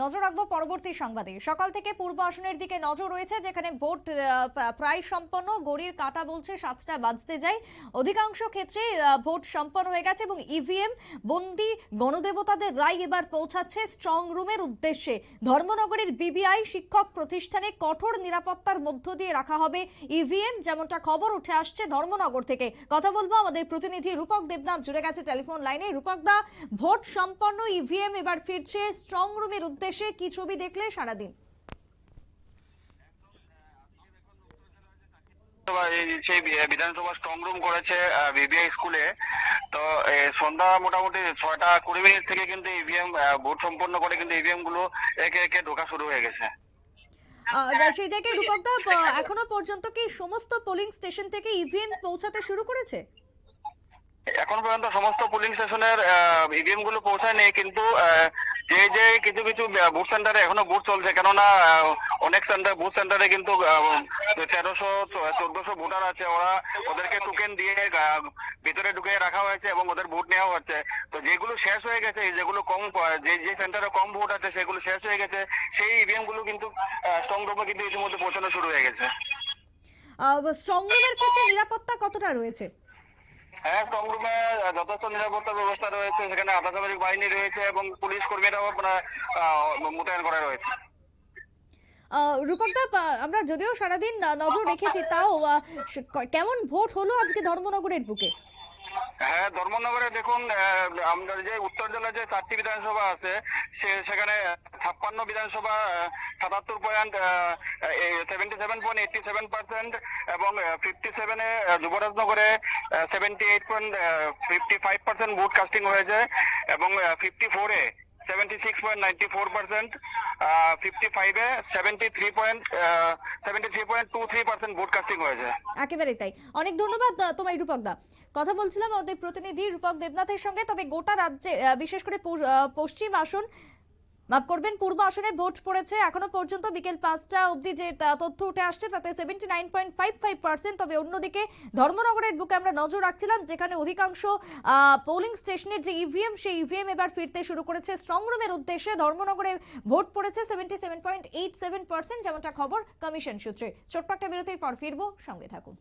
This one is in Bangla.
নজর রাখব পরবর্তী সংবাদে। সকাল থেকে পূর্ব আসনের দিকে নজর রয়েছে, যেখানে ভোট প্রায় সম্পন্ন। গড়ির কাটা বলছে সাতটা বাজতে যায়। অধিকাংশ ক্ষেত্রে ভোট সম্পন্ন হয়ে গেছে এবং ইভিএম বন্দি গণদেবতাদের রায় এবার পৌঁছাচ্ছে স্ট্রং রুমের উদ্দেশ্যে। ধর্মনগরের বিবিআই শিক্ষক প্রতিষ্ঠানে কঠোর নিরাপত্তার মধ্য দিয়ে রাখা হবে ইভিএম যেমনটা খবর উঠে আসছে ধর্মনগর থেকে। কথা বলব আমাদের প্রতিনিধি রূপক দেবনাথ, জুড়ে গেছে টেলিফোন লাইনে। রূপক দা, ভোট সম্পন্ন ইভিএম এবার ফিরছে স্ট্রং রুমের উদ্দেশ্যে। কি ছবি দেখলে সারাদিন? সেই বিধানসভা স্ট্রং রুম করেছে বিবিআই স্কুলে। তো সন্ধ্যা মোটামুটি ছয়টা কুড়ি মিনিট থেকে কিন্তু ইভিএম ভোট সম্পন্ন করে কিন্তু ইভিএমগুলো একে একে ঢোকা শুরু হয়ে গেছে। সেই জায়গায় রূপক দা এখনও পর্যন্ত কি সমস্ত পোলিং স্টেশন থেকে ইভিএম পৌঁছাতে শুরু করেছে? এখন পর্যন্ত সমস্ত পুলিং স্টেশনের ইভিএমগুলো পৌঁছায়নি, কিন্তু যে যে কিছু কিছু বুথ সেন্টারে এখনও বুথ চলছে। কেননা অনেক সেন্টার বুথ সেন্টারে কিন্তু তেরোশো, চোদ্দশো ভোটার আছে। ওরা ওদেরকে টোকেন দিয়ে ভিতরে ঢুকিয়ে রাখা হয়েছে এবং ওদের ভোট নেওয়া হচ্ছে। তো যেগুলো শেষ হয়ে গেছে যেগুলো কম যে যে সেন্টারে কম ভোট আছে, সেগুলো শেষ হয়ে গেছে। সেই ইভিএমগুলো কিন্তু স্ট্রং রুমে কিন্তু ইতিমধ্যে পৌঁছানো শুরু হয়ে গেছে। স্ট্রং রুমের ক্ষেত্রে নিরাপত্তা কতটা রয়েছে? হ্যাঁ স্ট্রং রুমে যথেষ্ট নিরাপত্তা ব্যবস্থা রয়েছে সেখানে আধাসামরিক বাহিনী রয়েছে এবং পুলিশ কর্মীরাও মোতায়েন করা রয়েছে। আহ, রূপক দা আমরা যদিও সারাদিন নজর রেখেছি তাও কেমন ভোট হলো আজকে ধর্মনগরের বুকে? হ্যাঁ ধর্মনগরে দেখুন আমরা যে উত্তর জেলার যে চারটি বিধানসভা আছে সে সেখানে ছাপ্পান্ন বিধানসভা সাতাত্তর point seventy seven point eighty seven percent এবং ফিফটি সেভেনে যুবরাজনগরে seventy eight point fifty five percent vote casting হয়েছে এবং ফিফটি ফোরে seventy six point ninety four percent fifty ফাইভে seventy three point seventy three point two three percent vote casting হয়েছে। একেবারেই তাই। অনেক ধন্যবাদ তোমায়, রূপক দা। কথা বলছিলাম আমাদের প্রতিনিধি রূপক দেবনাথের সঙ্গে, তবে গোটা রাজ্যে বিশেষ করে পশ্চিম আসন মাফ করবেন, পূর্ব আসনে ভোট পড়েছে। এখনও পর্যন্ত বিকেল পাঁচটা অবধি যে তথ্য উঠে আসছে, তাতে seventy nine point five five percent তবে অন্যদিকে ধর্মনগরের বুকে আমরা নজর রাখছিলাম, যেখানে অধিকাংশ পোলিং স্টেশনের যে ইভিএম সেই ইভিএম এবার ফিরতে শুরু করেছে। স্ট্রং রুমের উদ্দেশ্যে ধর্মনগরে ভোট পড়েছে seventy seven point eight seven percent যেমনটা খবর কমিশন সূত্রে। ছোট্ট একটা বিরতির পর ফিরবো, সঙ্গে থাকুন।